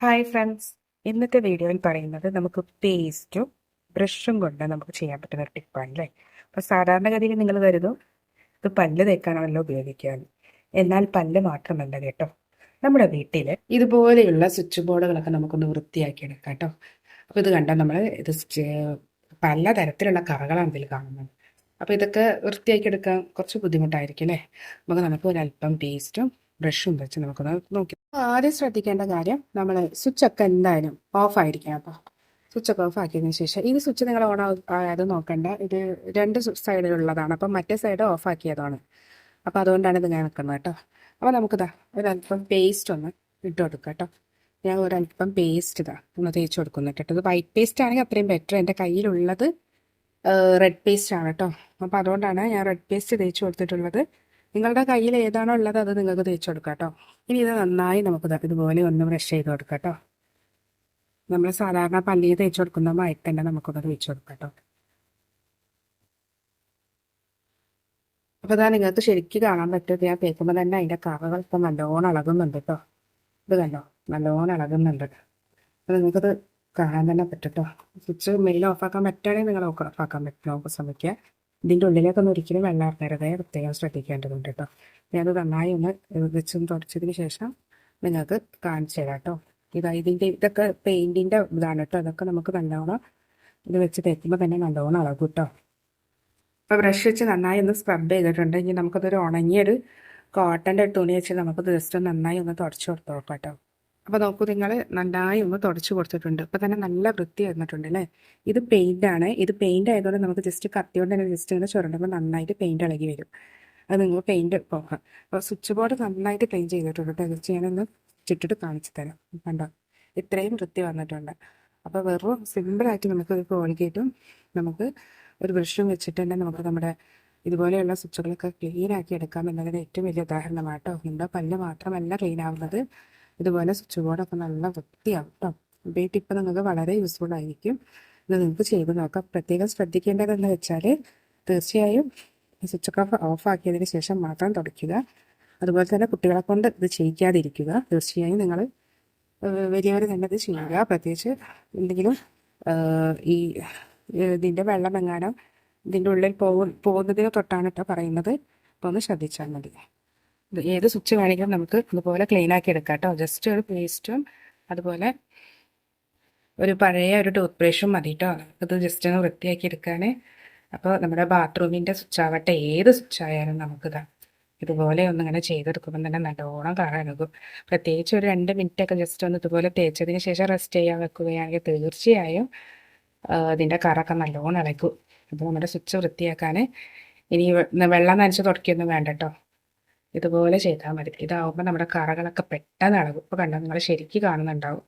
Hi friends ഇന്നത്തെ വീഡിയോയിൽ പറയുന്നത് നമുക്ക് പേസ്റ്റും ബ്രഷും കൊണ്ട് നമുക്ക് ചെയ്യാൻ പറ്റുന്ന ഒരു ടിപ്പാണ് അല്ലേ അപ്പോൾ സാധാരണഗതിയിൽ നിങ്ങൾ കരുതും ഇത് പല്ല് തേക്കാനാണല്ലോ ഉപയോഗിക്കുകയാണ് എന്നാൽ പല്ല് മാത്രമല്ല കേട്ടോ. നമ്മുടെ വീട്ടിൽ ഇതുപോലെയുള്ള സ്വിച്ച് ബോർഡുകളൊക്കെ നമുക്കൊന്ന് വൃത്തിയാക്കി എടുക്കാം കേട്ടോ. അപ്പോൾ ഇത് കണ്ടാൽ നമ്മൾ ഇത് പല തരത്തിലുള്ള കറകളാണ് ഇതിൽ കാണുന്നത്. അപ്പോൾ ഇതൊക്കെ വൃത്തിയാക്കി എടുക്കാൻ കുറച്ച് ബുദ്ധിമുട്ടായിരിക്കും അല്ലേ നമുക്ക് നമുക്ക് ഒരല്പം പേസ്റ്റും ബ്രഷും വെച്ച് നമുക്കൊന്ന് നോക്കി ആദ്യം ശ്രദ്ധിക്കേണ്ട കാര്യം നമ്മൾ സ്വിച്ച് ഒക്കെ എന്തായാലും ഓഫ് ആയിരിക്കണം അപ്പോൾ സ്വിച്ചൊക്കെ ഓഫ് ആക്കിയതിന് ശേഷം ഈ സ്വിച്ച് നിങ്ങൾ ഓൺ ആയത് നോക്കണ്ട. ഇത് രണ്ട് സൈഡിലുള്ളതാണ്. അപ്പം മറ്റേ സൈഡ് ഓഫ് ആക്കിയതാണ് അപ്പോൾ അതുകൊണ്ടാണ് ഇത് നിൽക്കുന്നത് കേട്ടോ. അപ്പോൾ നമുക്കിതാ ഒരല്പം പേസ്റ്റ് ഒന്ന് ഇട്ട് കൊടുക്കാം കേട്ടോ. ഞാൻ ഒരല്പം പേസ്റ്റ് ഇതാ ഒന്ന് തേച്ച് കൊടുക്കുന്നു കേട്ടോ. ഇത് വൈറ്റ് പേസ്റ്റ് ആണെങ്കിൽ അത്രയും ബെറ്റർ. എന്റെ കയ്യിലുള്ളത് റെഡ് പേസ്റ്റ് ആണ് കേട്ടോ. അപ്പോൾ അതുകൊണ്ടാണ് ഞാൻ റെഡ് പേസ്റ്റ് തേച്ച് കൊടുത്തിട്ടുള്ളത്. നിങ്ങളുടെ കയ്യിൽ ഏതാണോ ഉള്ളത് അത് നിങ്ങൾക്ക് തേച്ച് കൊടുക്കാം കേട്ടോ. ഇനി ഇത് നന്നായി നമുക്ക് ഇതുപോലെ ഒന്ന് ബ്രഷ് ചെയ്ത് കൊടുക്കാം കേട്ടോ. നമ്മൾ സാധാരണ പല്ലിയിൽ തേച്ച് കൊടുക്കുന്ന മായിട്ട് തന്നെ നമുക്കൊന്ന് തേച്ച് കൊടുക്കാം കേട്ടോ. അപ്പോൾ ഇതാ നിങ്ങൾക്ക് ശരിക്കും കാണാൻ പറ്റും ഞാൻ തേക്കുമ്പോൾ തന്നെ അതിന്റെ കറകൾ ഇപ്പൊ നല്ലോണം ഇളകുന്നുണ്ട് കേട്ടോ. ഇത് കണ്ടോ? നല്ലോണം ഇളകുന്നുണ്ട് അപ്പോൾ നിങ്ങൾക്കത് കാണാൻ തന്നെ പറ്റും കേട്ടോ. സ്വിച്ച് മെയിൽ ഓഫാക്കാൻ പറ്റുകയാണെങ്കിൽ നിങ്ങൾ ഓഫാക്കാൻ പറ്റും. നോക്കാൻ ശ്രമിക്കുക ഇതിന്റെ ഉള്ളിലേക്കൊന്നും ഒരിക്കലും വെള്ളം ഇറങ്ങരുത് പ്രത്യേകം ശ്രദ്ധിക്കേണ്ടതുണ്ട് കേട്ടോ. ഞാനത് നന്നായി ഒന്ന് വെച്ചും തുടച്ചതിന് ശേഷം നിങ്ങൾക്ക് കാണിച്ചു തരാം കേട്ടോ. ഇതാ ഇതിന്റെ ഇതൊക്കെ പെയിന്റിന്റെ ഇതാണ് കേട്ടോ. അതൊക്കെ നമുക്ക് നല്ലോണം ഇത് വെച്ച് തേക്കുമ്പോൾ തന്നെ നല്ലോണം അളകും കേട്ടോ. അപ്പോൾ ബ്രഷ് വെച്ച് നന്നായി ഒന്ന് സ്ക്രബ് ചെയ്തിട്ടുണ്ട്. ഇനി നമുക്കതൊരു ഉണങ്ങിയൊരു കോട്ടന്റെ തുണി വെച്ച് നമുക്ക് ജസ്റ്റ് നന്നായി ഒന്ന് തുടച്ചു കൊടുത്തു നോക്കാം കേട്ടോ. അപ്പോൾ നോക്കൂ നിങ്ങൾ നന്നായി ഒന്ന് തുടച്ചു കൊടുത്തിട്ടുണ്ട്. അപ്പോൾ തന്നെ നല്ല വൃത്തി വന്നിട്ടുണ്ട് അല്ലേ? ഇത് പെയിന്റ് ആണ്. ഇത് പെയിന്റ് ആയതുകൊണ്ട് നമുക്ക് ജസ്റ്റ് കത്തിയോണ്ട് തന്നെ ജസ്റ്റ് ഇങ്ങനെ ചുരണ്ടുമ്പോൾ നന്നായിട്ട് പെയിന്റ് ഇളകി വരും. അത് നിങ്ങൾ പെയിന്റ് പോകാം. അപ്പോൾ സ്വിച്ച് ബോർഡ് നന്നായിട്ട് ക്ലീൻ ചെയ്തിട്ടുണ്ട് കേട്ടോ. ഞാനൊന്ന് ചുറ്റിട്ട് കാണിച്ചു തരാം. കണ്ടോ? ഇത്രയും വൃത്തി വന്നിട്ടുണ്ട്. അപ്പോൾ വെറും സിമ്പിളായിട്ട് നമുക്ക് കോൾഗേറ്റും നമുക്ക് ഒരു ബ്രഷും വെച്ചിട്ട് തന്നെ നമുക്ക് നമ്മുടെ ഇതുപോലെയുള്ള സ്വിച്ചുകളൊക്കെ ക്ലീൻ ആക്കി എടുക്കാം എന്നതിന് ഏറ്റവും വലിയ ഉദാഹരണമാട്ടോ നമ്മുടെ പല്ല് മാത്രമല്ല ക്ലീൻ ആവുന്നത്. ഇതുപോലെ സ്വിച്ച് ബോർഡൊക്കെ നല്ല വൃത്തിയാവും കേട്ടോ ഈ ടിപ്പ് നിങ്ങൾക്ക് വളരെ യൂസ്ഫുൾ ആയിരിക്കും. ഇത് നിങ്ങൾക്ക് ചെയ്ത് നോക്കാം. പ്രത്യേകം ശ്രദ്ധിക്കേണ്ടതെന്ന് വെച്ചാൽ തീർച്ചയായും സ്വിച്ച് ഓഫ് ആക്കിയതിന് ശേഷം മാത്രം തുടയ്ക്കുക. അതുപോലെ തന്നെ കുട്ടികളെ കൊണ്ട് ഇത് ചെയ്യിക്കാതിരിക്കുക. തീർച്ചയായും നിങ്ങൾ വലിയവർ തന്നെ ഇത് ചെയ്യുക. പ്രത്യേകിച്ച് എന്തെങ്കിലും ഈ ഇതിന്റെ വെള്ളം എങ്ങാനും ഇതിന്റെ ഉള്ളിൽ പോകും പോകുന്നതിന് തൊട്ടാണ് കേട്ടോ പറയുന്നത്. അപ്പോൾ ഒന്ന് ശ്രദ്ധിച്ചാൽ മതി. ഏത് സ്വിച്ച് വേണമെങ്കിലും നമുക്ക് ഇതുപോലെ ക്ലീൻ ആക്കി എടുക്കാം കേട്ടോ. ജസ്റ്റ് ഒരു പേസ്റ്റും അതുപോലെ ഒരു പഴയ ഒരു ടൂത്ത് ബ്രഷും മതി കേട്ടോ. ഇത് ജസ്റ്റ് ഒന്ന് വൃത്തിയാക്കി എടുക്കാൻ അപ്പോൾ നമ്മുടെ ബാത്റൂമിന്റെ സ്വിച്ച് ആവട്ടെ. ഏത് സ്വിച്ച് ആയാലും നമുക്കിതാ ഇതുപോലെ ഒന്ന് ഇങ്ങനെ ചെയ്തെടുക്കുമ്പോൾ തന്നെ നല്ലോണം കാണാനൊക്കും പ്രത്യേകിച്ച് ഒരു രണ്ട് മിനിറ്റ് ഒക്കെ ജസ്റ്റ് ഒന്ന് ഇതുപോലെ തേച്ചതിന് ശേഷം റെസ്റ്റ് ചെയ്യാൻ വെക്കുകയാണെങ്കിൽ തീർച്ചയായും ഇതിന്റെ കറൊക്കെ നല്ലോണം ഇളക്കും അപ്പോൾ നമ്മുടെ സ്വിച്ച് വൃത്തിയാക്കാൻ ഇനി വെള്ളം നനച്ച് തുടക്കിയൊന്നും വേണ്ട കേട്ടോ. ഇതുപോലെ ചെയ്താൽ മതി. ഇതാവുമ്പോൾ നമ്മുടെ കറകളൊക്കെ പെട്ടെന്ന് ഇളകും ഇപ്പോൾ കണ്ടാൽ നിങ്ങൾ ശരിക്ക് കാണുന്നുണ്ടാവും.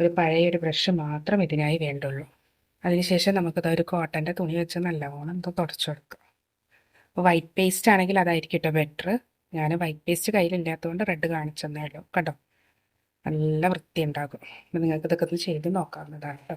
ഒരു പഴയ ഒരു ബ്രഷ് മാത്രം ഇതിനായി വേണ്ടുള്ളൂ. അതിനുശേഷം നമുക്കത് ഒരു കോട്ടന്റെ തുണി വെച്ച് നല്ലവണ്ണം എന്തോ തുടച്ചു അപ്പോൾ വൈറ്റ് പേസ്റ്റ് ആണെങ്കിൽ അതായിരിക്കും കേട്ടോ ബെറ്റർ ഞാൻ വൈറ്റ് പേസ്റ്റ് കയ്യിലില്ലാത്തതുകൊണ്ട് റെഡ് കാണിച്ചെന്നേ ഉള്ളൂ. കേട്ടോ നല്ല വൃത്തി ഉണ്ടാകും നിങ്ങൾക്ക് ഇതൊക്കെ ഒന്ന് ചെയ്ത് നോക്കാവുന്നതാണ് കേട്ടോ